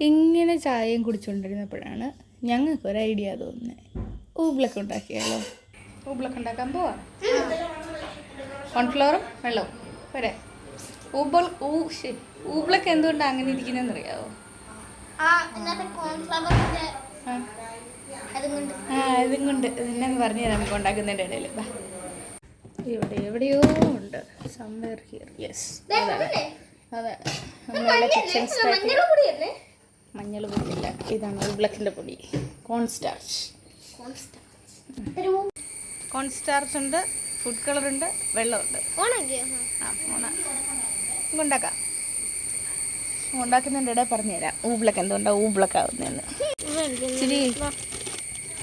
ഇങ്ങനെ ചായയും കുടിച്ചുകൊണ്ടിരുന്നപ്പോഴാണ് ഞങ്ങൾക്ക് ഒരു ഐഡിയ തോന്നുന്നത് ഊബിളൊക്കെ ഉണ്ടാക്കിയാലോ? ഊബിളൊക്കെ ഉണ്ടാക്കാൻ പോവാ? കോൺഫ്ലവറും വെള്ളവും. പോരെ ഊബൾ ഊ ശരി ഊബിളൊക്കെ എന്തുകൊണ്ടാണ് അങ്ങനെ ഇരിക്കുന്നതെന്ന് അറിയാവോ ആ. അതും ഇതും കൊണ്ട് ഇതിനെന്ന് പറഞ്ഞു തരാം നമുക്ക് ഉണ്ടാക്കുന്നതിന്റെ ഇടയിൽ. ഇവിടെ എവിടെയോ ഉണ്ട്. സംവേർ ഹിയർ യെസ് അതാണ് അതാണ് നമ്മളുടെ കിച്ചൺ സ്റ്റാർട്ട് മഞ്ഞൾ പൊടിയല്ല. ഇതാണ് ഉരുളക്കിന്റെ പൊടി. കോൺസ്റ്റാർച്ച്. കോൺസ്റ്റാർച്ച് കോൺ സ്റ്റാർച്ച് ഉണ്ട് ഫുഡ് കളർ ഉണ്ട് വെള്ളമുണ്ട് ആ. ഉണ്ടാക്കാം. ഉണ്ടാക്കുന്നതിന്റെ ഇടയിൽ പറഞ്ഞു തരാം ഊബിളക്ക് എന്തുകൊണ്ടാണ് ഊബിളക്ക് ആവുന്നതെന്ന് ഇച്ചിരി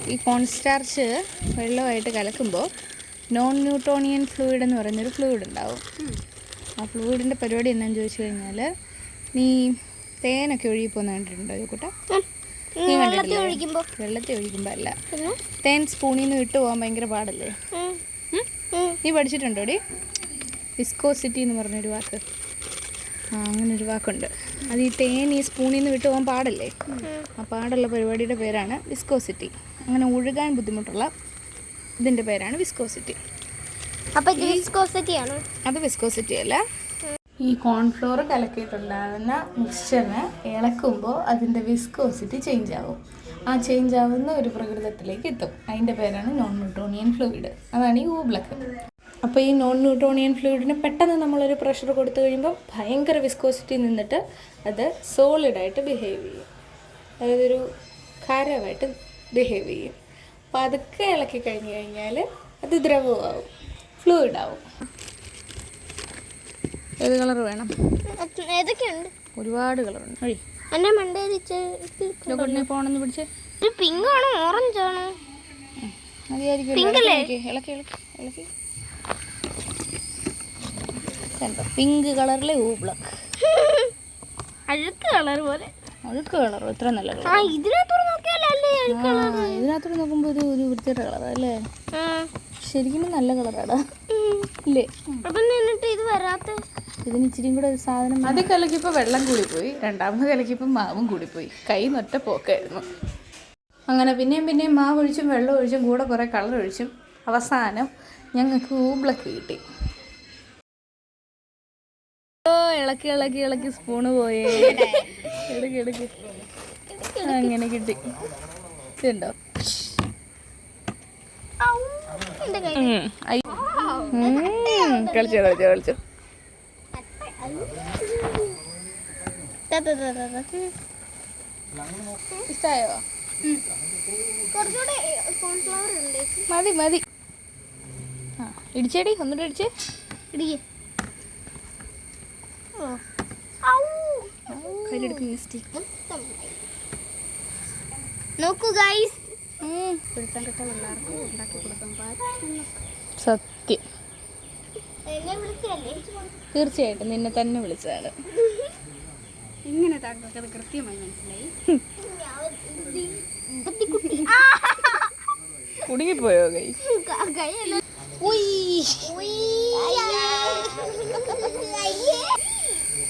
ഈ കോൺസ്റ്റാർച്ച് വെള്ളമായിട്ട് കലക്കുമ്പോൾ നോൺ ന്യൂട്ടോണിയൻ ഫ്ലൂയിഡ് എന്ന് പറയുന്നൊരു ഫ്ലൂയിഡ് ഉണ്ടാവും. ആ ഫ്ലൂയിഡിന്റെ പരിപാടി എന്താണെന്ന് ചോദിച്ചു കഴിഞ്ഞാൽ നീ തേനൊക്കെ ഒഴുകി പോകുന്ന കണ്ടിട്ടുണ്ടോ കൂട്ട നീ കണ്ടിട്ടില്ലേ? ഒഴിക്കുമ്പോ. വെള്ളത്തിൽ ഒഴിക്കുമ്പോൾ അല്ല. തേൻ സ്പൂണിൽ നിന്ന് വിട്ടു പോകാൻ ഭയങ്കര പാടല്ലേ? നീ പഠിച്ചിട്ടുണ്ടോ ഡി? വിസ്കോസിറ്റി എന്ന് പറഞ്ഞൊരു വാക്ക്. ആ അങ്ങനെ ഒരു വാക്കുണ്ട്. അത് ഈ തേൻ ഈ സ്പൂണിൽ നിന്ന് വിട്ടു പോകാൻ പാടല്ലേ? ആ പാടുള്ള പരിപാടിയുടെ പേരാണ് വിസ്കോസിറ്റി. അങ്ങനെ ഒഴുകാൻ ബുദ്ധിമുട്ടുള്ള ഇതിന്റെ പേരാണ് വിസ്കോസിറ്റി. അപ്പോൾ വിസ്കോസിറ്റി ആണ് അത് വിസ്കോസിറ്റി അല്ല. ഈ കോൺഫ്ലോർ കലക്കിയിട്ടുണ്ടാകുന്ന മിക്സ്ചറിന് ഇളക്കുമ്പോൾ അതിന്റെ വിസ്കോസിറ്റി ചേഞ്ച് ആവും. ആ ചേഞ്ച് ആവുന്ന ഒരു പ്രകൃതത്തിലേക്ക് എത്തും. അതിന്റെ പേരാണ് നോൺ ന്യൂട്ടോണിയൻ ഫ്ലൂയിഡ് അതാണ് ഈ ഊബ്ലക്ക് അപ്പോൾ ഈ നോൺ ന്യൂട്ടോണിയൻ ഫ്ലൂയിഡിന് പെട്ടെന്ന് നമ്മളൊരു പ്രഷർ കൊടുത്തു കഴിയുമ്പോൾ ഭയങ്കര വിസ്കോസിറ്റി നിന്നിട്ട് അത് സോളിഡായിട്ട് ബിഹേവ് ചെയ്യും. അതായത് ഒരു ഖാരമായിട്ട് ബിഹേവ് ചെയ്യും. അപ്പോൾ അതൊക്കെ ഇളക്കി കഴിഞ്ഞ് കഴിഞ്ഞാൽ അത് ദ്രവമാവും. ഫ്ലൂയിഡ് ആവും. ഏത് കളർ വേണം? ഏതൊക്കെയുണ്ട്? ഒരുപാട് കളറുണ്ട്. ഒഴി എന്റെ മണ്ടയിൽ ലോക്കട്ടിനെ പോണെന്ന് പിടിച്ച്. ഒരു പിങ്ക് ആണോ? ഓറഞ്ച് ആണോ മതിയായിരിക്കും? ഇളക്കി ഇളക്കി ഇളക്കി കണ്ടോ? പിങ്ക് കളറിലെ ഊബ്ലക്ക് അഴുക്ക് കളർ പോലെ. അഴുക്ക് കളർ ഇത്ര നല്ല ആ കളർ ഇതിനകത്തോട് നോക്കിയാലല്ലേ ഇതിനകത്തോട് നോക്കുമ്പോൾ ഒരു ഒരു വൃത്തിയുടെ കളർ അല്ലേ? ആ. ശരിക്കും നല്ല കളറാടാ. ഇല്ലേ? അപ്പൊ എന്നിട്ട് ഇത് വരാത്ത ഇതിന് ഇച്ചിരി കൂടെ ഒരു സാധനം ആദ്യ കലക്കിപ്പോൾ വെള്ളം കൂടിപ്പോയി. രണ്ടാമത് കലക്കിപ്പോൾ മാവും കൂടിപ്പോയി. കൈ നൊറ്റ പോക്കായിരുന്നു. അങ്ങനെ പിന്നെയും പിന്നെയും മാവ് ഒഴിച്ചും വെള്ളം ഒഴിച്ചും കൂടെ കുറേ കളർ ഒഴിച്ചും അവസാനം ഞങ്ങൾക്ക് ഊബ്ലക്ക് കിട്ടി. ഓ ഇളക്കി ഇളക്കി ഇളക്കി സ്പൂണ് പോയേ. എടുക്ക് എടുക്ക്. അങ്ങനെ കിട്ടി. ഇതുണ്ടോ? കളിച്ചോ കളിച്ചോ കളിച്ചോ. ഉണ്ട് മതി മതി ആ ഇടിച്ചേടി ഒന്നുകൂടെ ഇടിച്ച് ഇടിക്ക്. ഓ. ഔ. കയ്യിലെടുക്കുന്ന മിസ്റ്റേക്ക് മൊത്തമായി. നോക്കൂ ഉണ്ടാക്കി സത്യം എന്നെ വിളിച്ചല്ലേ തീർച്ചയായിട്ടും നിന്നെ തന്നെ വിളിച്ചതാണ്. എങ്ങനെ താങ്കൾക്ക് അത് കൃത്യമായി മനസ്സിലായി. കുടുങ്ങിപ്പോയോ കൈ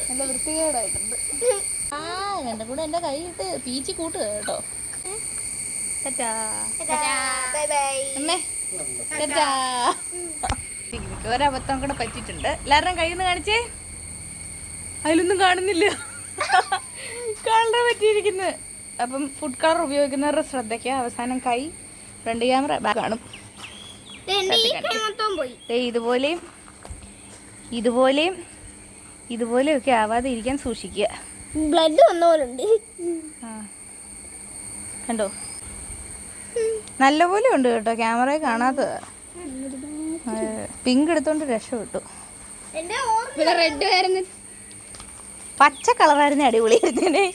നല്ല വൃത്തികേടായിട്ടുണ്ട്. ആ എന്റെ കൂടെ എന്റെ കൈ ഇട്ട് പീച്ചി കൂട്ടുക കേട്ടോ. ബൈ അമ്മേ ടാറ്റാ. എനിക്ക് ഒരബദ്ധം കൂടെ പറ്റിയിട്ടുണ്ട്. എല്ലാവരും കയ്യിൽ കാണിച്ചേ? അതിലൊന്നും കാണുന്നില്ല. കളറ് പറ്റിയിരിക്കുന്നത് അപ്പം ഫുഡ് കളർ ഉപയോഗിക്കുന്നവരുടെ ശ്രദ്ധയ്ക്ക് അവസാനം കൈ ഫ്രണ്ട് ക്യാമറ ബാക്ക് കാണും. മൊത്തം പോയി. ദേ ഇതുപോലെയും ഇതുപോലെയും ഇതുപോലെയൊക്കെ ആവാതെ ഇരിക്കാൻ സൂക്ഷിക്കുക. ബ്ലഡ് വന്ന പോലെ ഉണ്ട്. ആ. കണ്ടോ? നല്ലപോലെ ഉണ്ട് കേട്ടോ ക്യാമറയിൽ കാണാത്തതാ. പിങ്ക് എടുത്തോണ്ട് രക്ഷപ്പെട്ടു. റെഡ് പച്ച കളറായിരുന്നു അടിപൊളിയായിരുന്നേ.